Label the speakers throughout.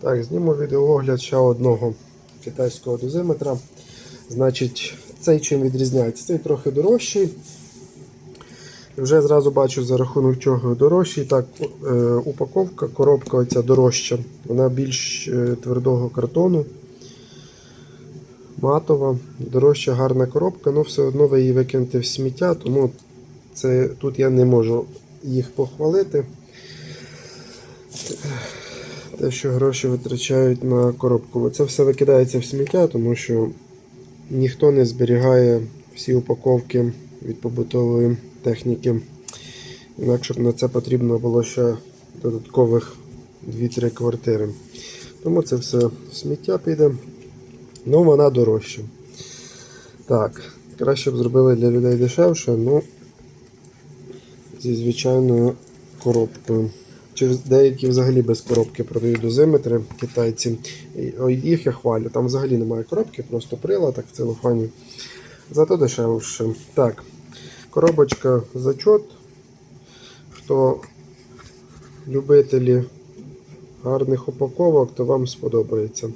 Speaker 1: Так, зніму відеоогляд ще одного китайського дозиметра. Значить, цей чим відрізняється? Цей трохи дорожчий. Вже зразу бачу за рахунок чого дорожчий. Так, е, упаковка, коробка оця дорожча. Вона більш е, твердого картону. Матова, дорожча гарна коробка, але все одно ви її викинете в сміття, тому це, тут я не можу їх похвалити. Те, що гроші витрачають на коробку. Це все викидається в сміття, тому що ніхто не зберігає всі упаковки від побутової техніки. Інакше б на це потрібно було ще додаткових 2-3 квартири. Тому це все в сміття піде. Ну, вона дорожча. Так, краще б зробили для людей дешевше, ну зі звичайною коробкою. Через деякі взагалі без коробки продають дозиметри китайці. Їх я хвалю. Там взагалі немає коробки, просто прилад так в целофані. Зато дешевше. Так, коробочка зачот. Хто любителі гарних упаковок, то вам сподобається.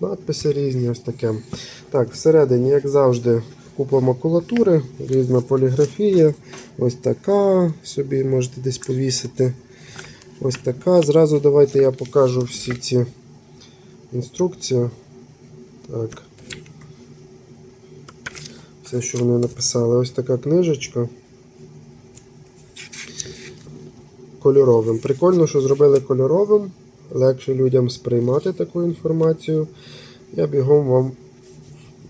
Speaker 1: Надписи різні, ось таке. Так, всередині, як завжди, купа макулатури, різна поліграфія. Ось така. Собі можете десь повісити. Ось така. Зразу давайте я покажу всі ці інструкції. Так. Все, що вони написали. Ось така книжечка. Кольоровим. Прикольно, що зробили кольоровим. Легше людям сприймати таку інформацію. Я бігом вам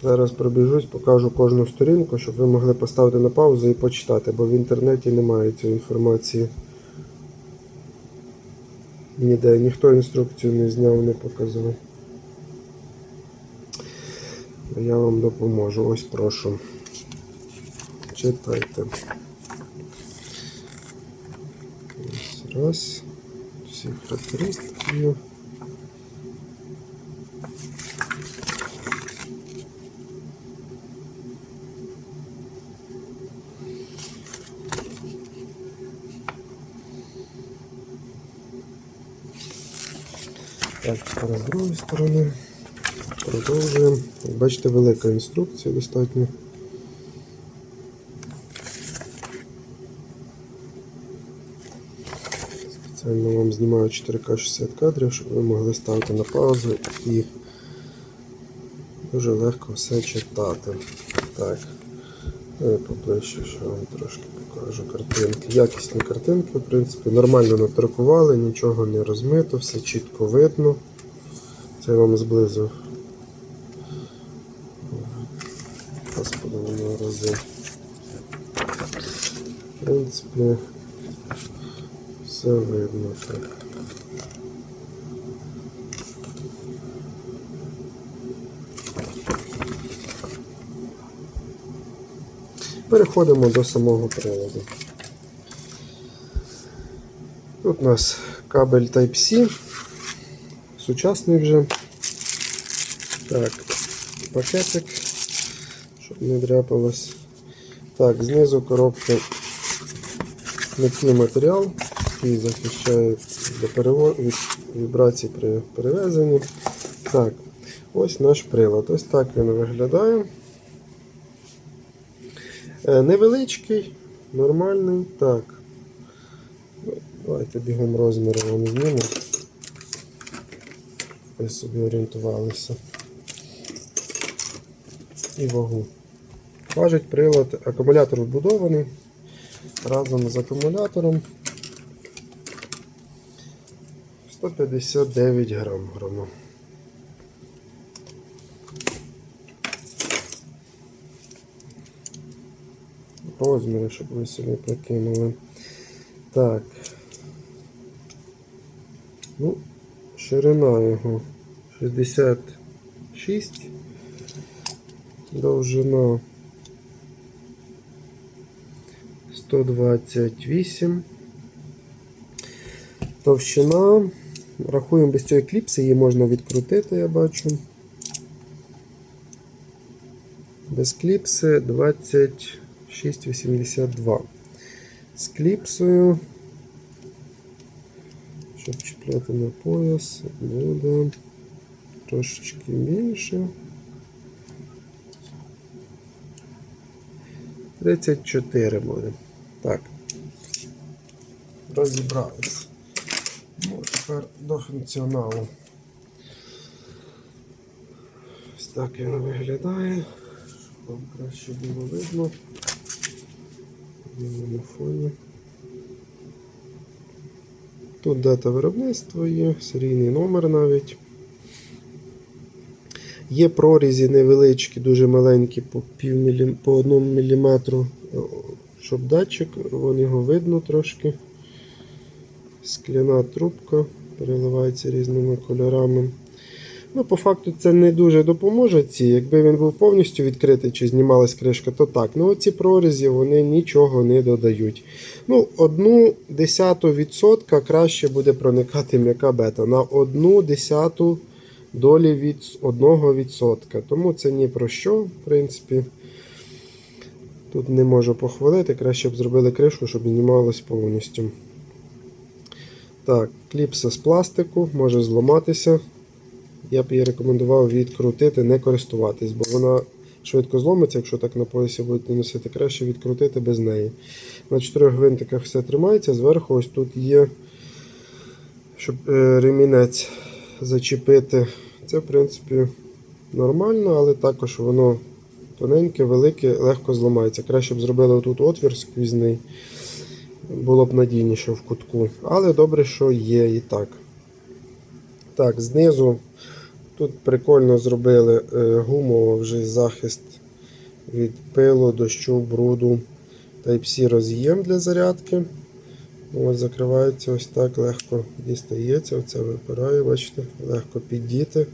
Speaker 1: зараз пробіжусь, покажу кожну сторінку, щоб ви могли поставити на паузу і почитати, бо в інтернеті немає цієї інформації. Ніде, ніхто інструкцію не зняв, не показав. Я вам допоможу. Ось прошу. Читайте. Ось раз. Всі характеристики. Так, з другої сторони. Продовжуємо. Бачите, велика інструкція достатньо. Спеціально вам знімаю 4К 60 кадрів, щоб ви могли ставити на паузу і дуже легко все читати. Так, ну поближче, що вам трошки покажу картинки. Якісні картинки, в принципі, нормально натракували, нічого не розмито, все чітко видно. Це я вам зблизив. Господи, воно рази. В принципі, все видно так. Переходимо до самого приладу. Тут у нас кабель Type-C, сучасний вже. Так, пакетик, щоб не дряпалось. Так, знизу коробки м'який матеріал, який захищає від вібрацій при перевезенні. Так, ось наш прилад. Ось так він виглядає. Е, Невеличкий, нормальний. Так. Давайте бігом розміри вам зніму. Ви собі орієнтувалися. І вагу. Важить прилад, акумулятор вбудований. Разом з акумулятором 159 грам грому. Розміри, щоб ви собі прикинули. Так. Ну, ширина його 66, довжина 128. Товщина. Рахуємо без цієї кліпси, її можна відкрутити, я бачу. Без кліпси 26,82. З Щоб чіпляти на пояс, буде трошечки більше. 34 буде. Так. Розібрались. Ну, тепер до функціоналу. Ось так він виглядає. Щоб вам краще було видно. На фоні. Тут дата виробництва є, серійний номер навіть. Є прорізі невеличкі, дуже маленькі, по, пів мілі... по 1 мм, щоб датчик, вон його видно трошки. Скляна трубка переливається різними кольорами. Ну, по факту це не дуже допоможе ці. Якби він був повністю відкритий чи знімалась кришка, то так. Ну оці прорізі вони нічого не додають. Ну, одну десяту відсотка краще буде проникати м'яка бета. На одну десяту долі від 1%. Тому це ні про що, в принципі. Тут не можу похвалити, краще б зробили кришку, щоб знімалось повністю. Так, кліпса з пластику може зламатися. Я б її рекомендував відкрутити, не користуватись, бо вона швидко зломиться, якщо так на поясі будете носити, краще відкрутити без неї. На чотирьох гвинтиках все тримається, зверху ось тут є, щоб е, ремінець зачепити. Це, в принципі, нормально, але також воно тоненьке, велике, легко зламається. Краще б зробили тут отвір сквізний, було б надійніше в кутку. Але добре, що є і так. Так, знизу тут прикольно зробили е, гумово вже захист від пилу, дощу, бруду. Type-C роз'єм для зарядки. Ось закривається ось так, легко дістається, оце випирає, бачите, легко піддіти.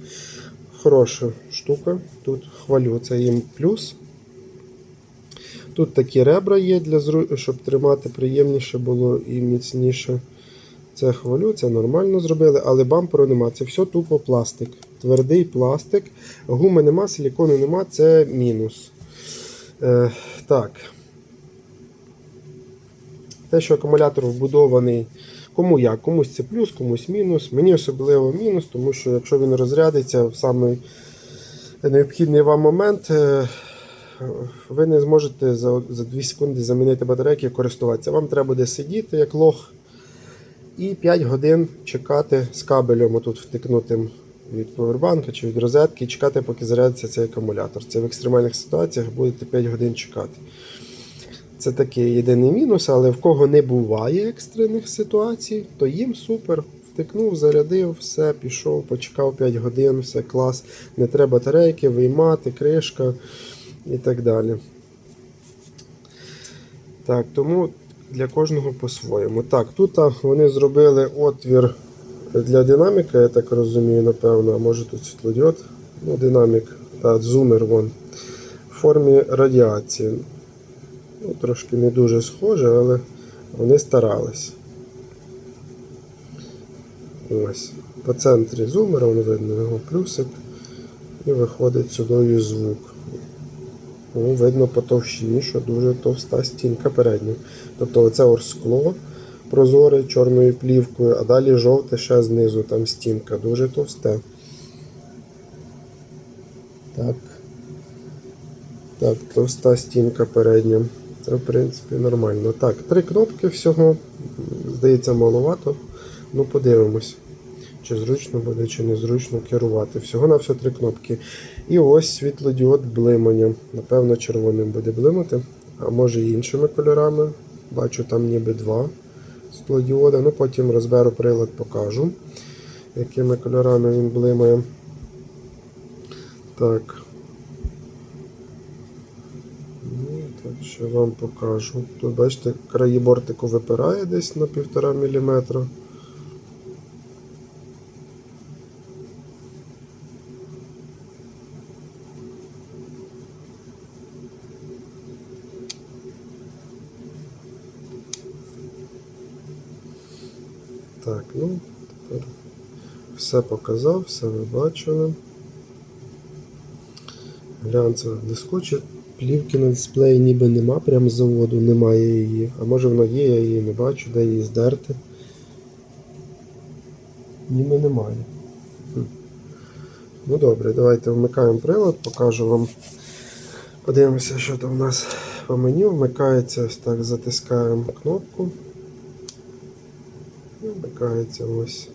Speaker 1: Хороша штука. Тут хвалю, це їм плюс. Тут такі ребра є, для, щоб тримати приємніше було і міцніше. Це хвалю, це нормально зробили, але бамперу нема. Це все тупо пластик. Твердий пластик. Гуми нема, силікону нема, це мінус. Е, так. Те, що акумулятор вбудований, кому як, комусь це плюс, комусь мінус. Мені особливо мінус, тому що якщо він розрядиться в самий необхідний вам момент, е, ви не зможете за, за 2 секунди замінити батарейки і користуватися. Вам треба буде сидіти як лох і 5 годин чекати з кабелем отут втикнутим від повербанка чи від розетки, і чекати, поки зарядиться цей акумулятор. Це в екстремальних ситуаціях будете 5 годин чекати. Це такий єдиний мінус, але в кого не буває екстрених ситуацій, то їм супер. Втикнув, зарядив, все, пішов, почекав 5 годин, все клас. Не треба батарейки, виймати, кришка і так далі. Так, тому для кожного по-своєму. Так, тут вони зробили отвір для динаміка, я так розумію, напевно, може тут світлодіод. Ну, динамік, так, зумер вон. В формі радіації. Ну, трошки не дуже схоже, але вони старались. Ось. По центрі зумера, воно видно його плюсик. І виходить сюди звук. Ну, видно по товщині, що дуже товста стінка передня. Тобто оце орскло прозоре чорною плівкою, а далі жовте ще знизу там стінка. Дуже товсте. Так. Так, товста стінка передня. Це, в принципі, нормально. Так, три кнопки всього. Здається, маловато. Ну, подивимось, чи зручно буде, чи незручно керувати. Всього на все три кнопки. І ось світлодіод блимання. Напевно, червоним буде блимати, а може іншими кольорами. Бачу, там ніби два світлодіода. Ну, потім розберу прилад, покажу, якими кольорами він блимає. Так. Ну, так, що вам покажу. Тут, бачите, краї бортику випирає десь на 1,5 мм. Так, ну, тепер все показав, все ви бачили. Глянцева блискуче. Плівки на дисплеї ніби нема, прямо з заводу немає її. А може вона є, я її не бачу, де її здерти. Ніби немає. Ну добре, давайте вмикаємо прилад, покажу вам. Подивимося, що там у нас по меню. Вмикається ось так, затискаємо кнопку. Вмикається ось.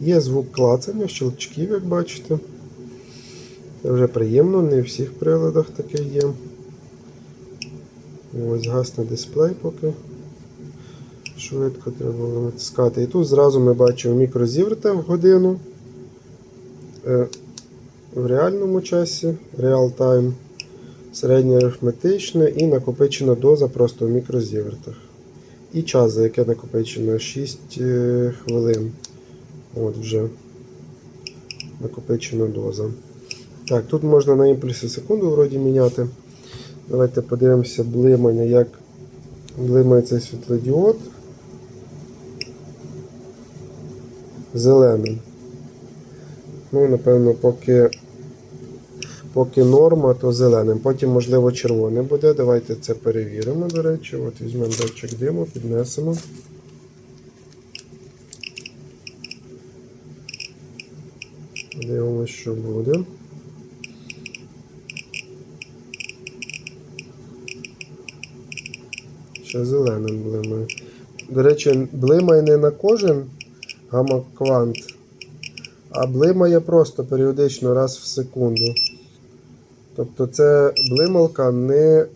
Speaker 1: Є звук клацання, щелчків, як бачите. Це вже приємно, не в всіх приладах таке є. Ось гасне дисплей поки. Швидко треба натискати. І тут зразу ми бачимо мікрозіверта в годину. Е, В реальному часі, реал тайм, середнє і накопичена доза просто в мікрозівертах. І час, за яке накопичено 6 е, хвилин. От вже накопичена доза. Так, тут можна на імпульси секунду вроді міняти. Давайте подивимося блимання, як блимає цей світлодіод. Зеленим. Ну, напевно, поки, поки норма, то зеленим. Потім, можливо, червоним буде. Давайте це перевіримо, до речі. От візьмемо датчик диму, піднесемо. Дивимося, що буде. Ще зеленим блимає. До речі, блимає не на кожен гамма-квант, а блимає просто періодично раз в секунду. Тобто це блималка не,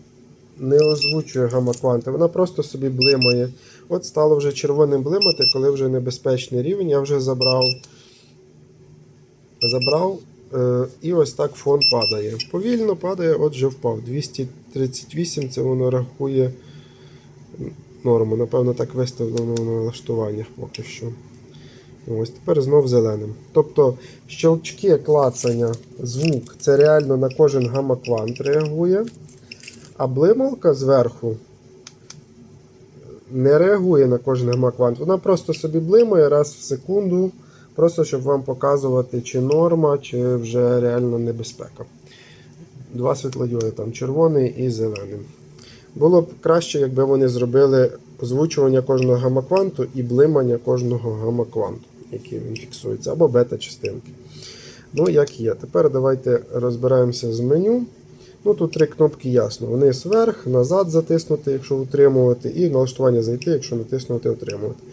Speaker 1: не озвучує гамма-кванти, вона просто собі блимає. От стало вже червоним блимати, коли вже небезпечний рівень, я вже забрав. Забрав е, і ось так фон падає. Повільно падає, отже впав. 238 це воно рахує норму. Напевно, так виставлено на налаштуваннях поки що. Ось тепер знов зеленим. Тобто щелчки клацання, звук це реально на кожен гамма-квант реагує. А блималка зверху не реагує на кожен гамма-квант. Вона просто собі блимає раз в секунду, просто щоб вам показувати, чи норма, чи вже реально небезпека. Два світлодіоди, там червоний і зелений. Було б краще, якби вони зробили озвучування кожного гамма-кванту і блимання кожного гамма-кванту, який він фіксується, або бета-частинки. Ну, як є. Тепер давайте розбираємося з меню. Ну, Тут три кнопки ясно. Вниз вверх, назад затиснути, якщо утримувати, і налаштування зайти, якщо натиснути утримувати.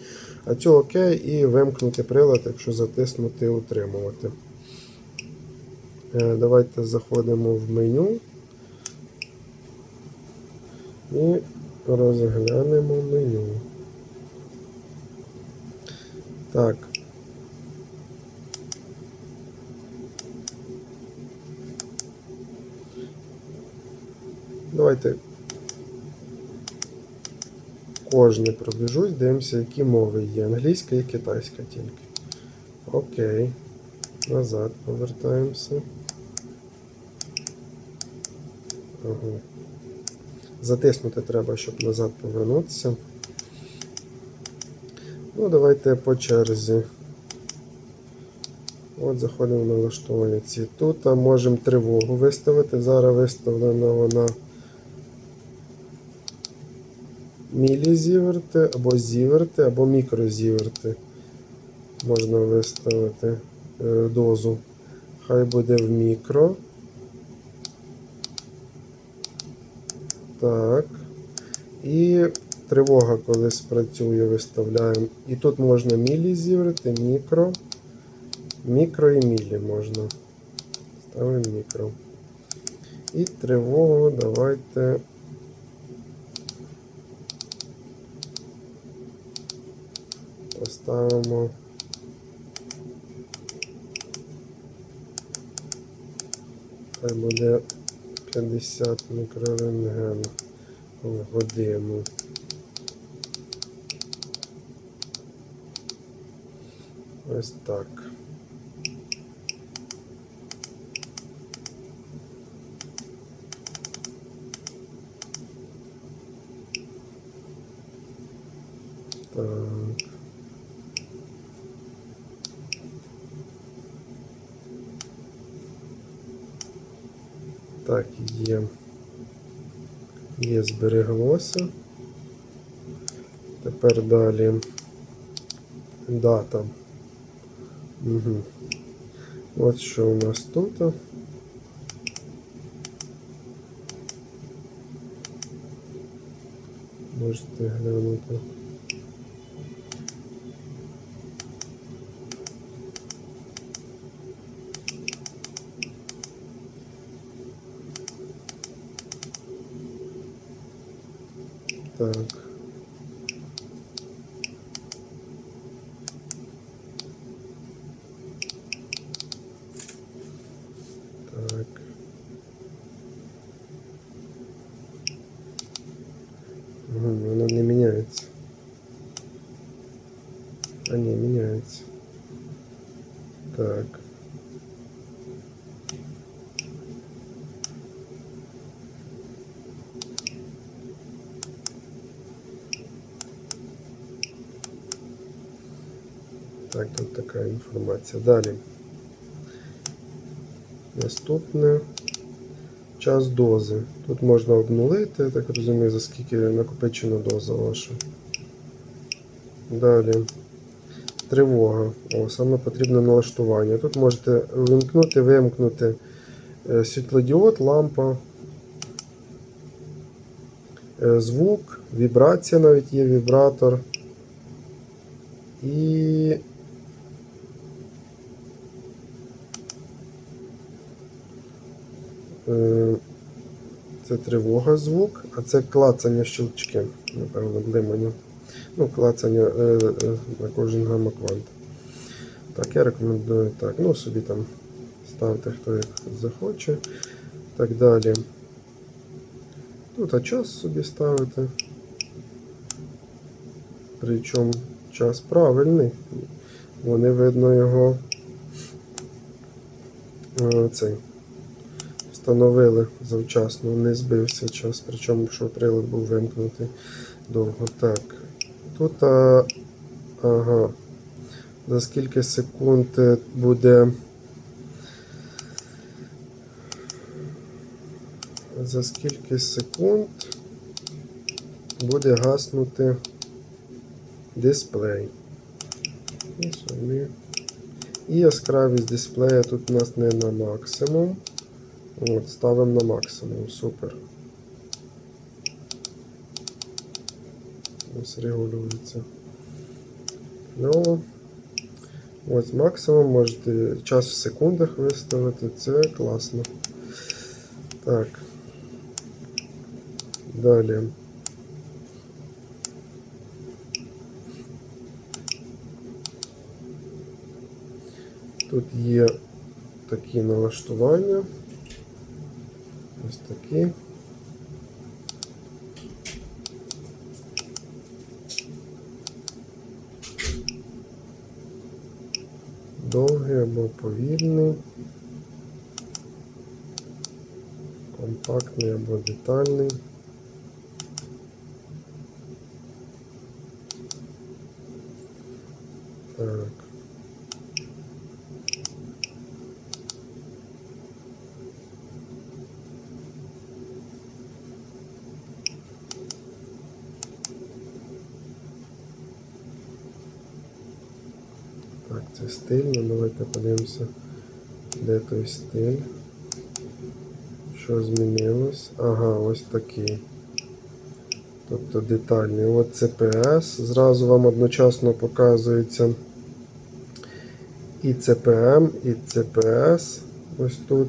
Speaker 1: А цю ОК і вимкнути прилад, якщо затиснути утримувати. Е, Давайте заходимо в меню. І розглянемо меню. Так. Давайте кожне пробіжусь, дивимося, які мови є. Англійська і китайська тільки. Окей. Назад повертаємося. Ага. Затиснути треба, щоб назад повернутися. Ну, давайте по черзі. От заходимо в налаштування ці. Тут можемо тривогу виставити. Зараз виставлена вона мілізіверти, або зіверти, або мікрозіверти. Можна виставити е, дозу. Хай буде в мікро. Так. І тривога, коли спрацює, виставляємо. І тут можна мілі зібрати, мікро. Мікро і мілі можна. Ставимо мікро. І тривогу давайте. Поставимо. Хай буде 50 мікрорентген в годину. Ось. Так. Так, є. Є, збереглося. Тепер далі дата. Угу. От що у нас тут. Можете глянути. Так. Угу, воно не міняється. А ні, міняється. Так. Так, тут така інформація. Далі. Наступне час дози. Тут можна обнулити, я так розумію, за скільки накопичена доза ваша. Далі. Тривога. О, саме потрібне налаштування. Тут можете вимкнути, вимкнути е, світлодіод, лампа, е, звук, вібрація навіть є вібратор. І Це тривога звук, а це клацання щелчки, напевно, блимання. Ну, клацання е, е, на кожен гамма квант. Так, я рекомендую так. Ну, собі там ставте, хто як захоче. Так далі. Тут а час собі ставите. Причому час правильний. Бо не видно його е, цей встановили завчасно, не збився час, причому що прилад був вимкнутий довго. Так. Тут а, ага, за скільки секунд е, буде. За скільки секунд буде гаснути дисплей. І. Яскравість дисплея тут у нас не на максимум. От, ставимо на максимум, супер. Ось регулюється. Ну, ось максимум можете час в секундах виставити, це класно. Так. Далі. Тут є такі налаштування. Ось такі. Довгий або повільний, компактний або детальний. Так. Так, це стильно. Давайте подивимося, де той стиль. Що змінилось? Ага, ось такий. Тобто детальний. От CPS. Зразу вам одночасно показується і CPM, і CPS. Ось тут.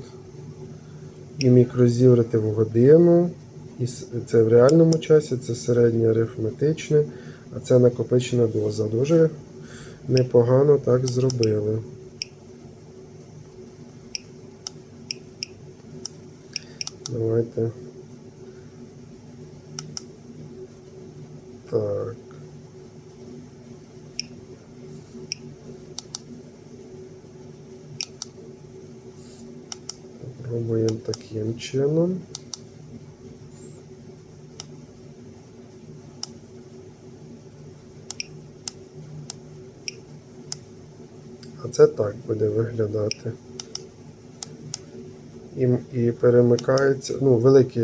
Speaker 1: І мікрозіврити в годину. І це в реальному часі, це середнє арифметичне, а це накопичена доза. Дуже непогано так зробили. Давайте. Так. Пробуємо таким чином. Це так буде виглядати. І, і перемикається, ну, великі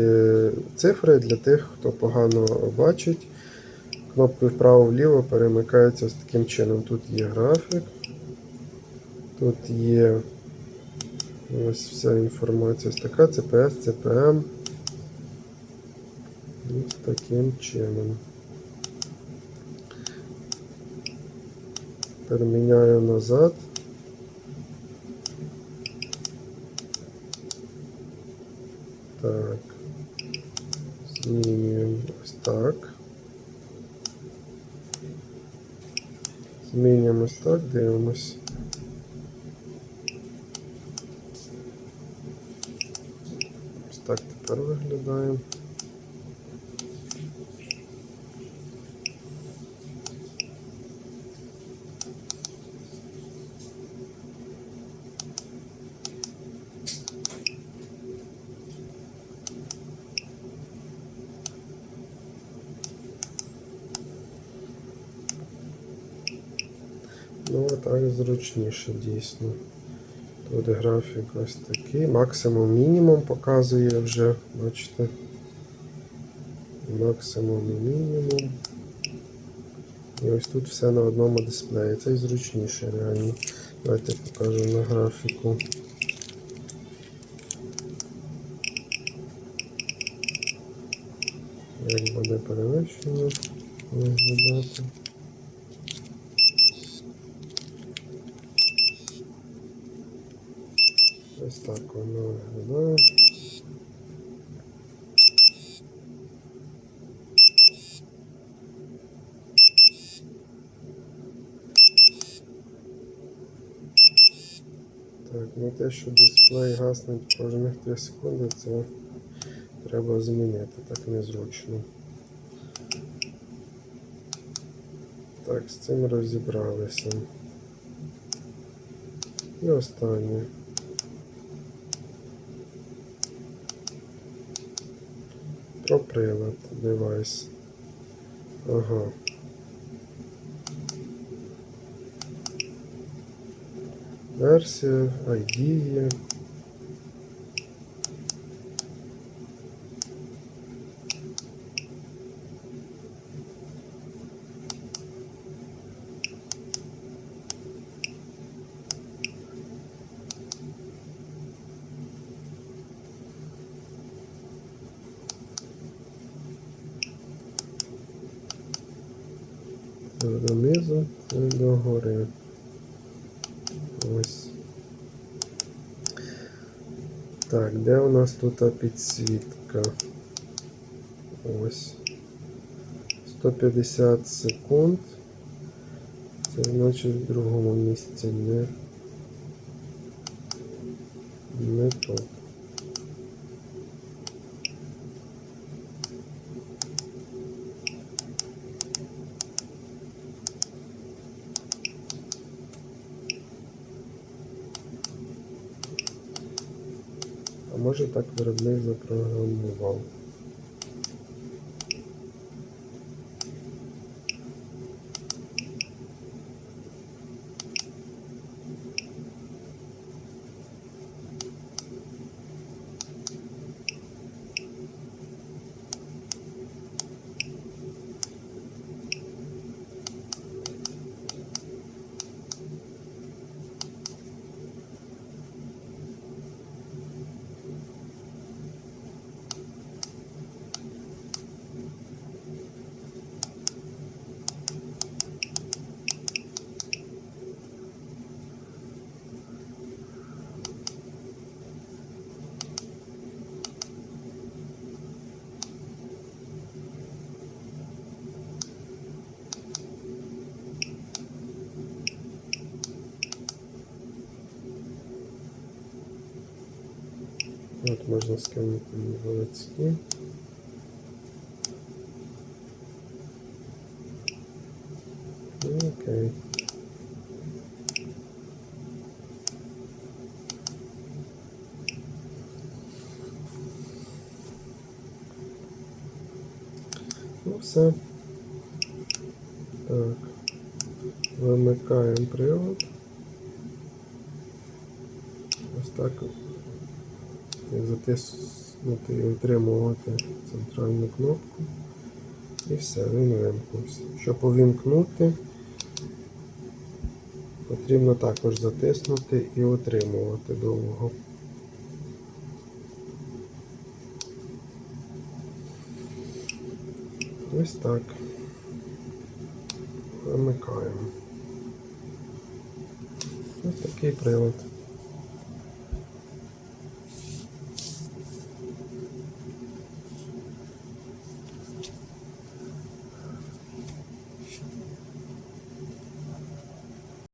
Speaker 1: цифри для тих, хто погано бачить. кнопкою вправо-вліво перемикається ось таким чином. Тут є графік, тут є ось вся інформація ось така, CPS, CPM. Ось таким чином. Переміняю назад. Так. Змінюємо ось так. Змінюємось так, дивимось. Ось так тепер виглядає. Ну, а так зручніше дійсно. Тут графік ось такий. Максимум мінімум показує вже, бачите. Максимум і мінімум. І ось тут все на одному дисплеї. Це і зручніше реально. Давайте покажу на графіку. Як буде перевищення виглядати. Ось так воно виглядає. Так, ну те, що дисплей гаснуть кожних 3 секунди, це треба змінити, так незручно. Так, з цим розібралися. І останнє. Про прилад девайс. Ага. Версія, ID є. Донизу, це догори. Ось. Так, де у нас тут підсвітка? Ось. 150 секунд. Це значить в другому місці не тут. А може так виробник запрограмував. От можна скинути. Ну, Окей. Ну все. Так. Вимикаємо привод. Ось так затиснути і утримувати центральну кнопку. І все, він вимкнувся. Щоб увімкнути, потрібно також затиснути і утримувати довго. Ось так. Вимикаємо. Ось такий прилад.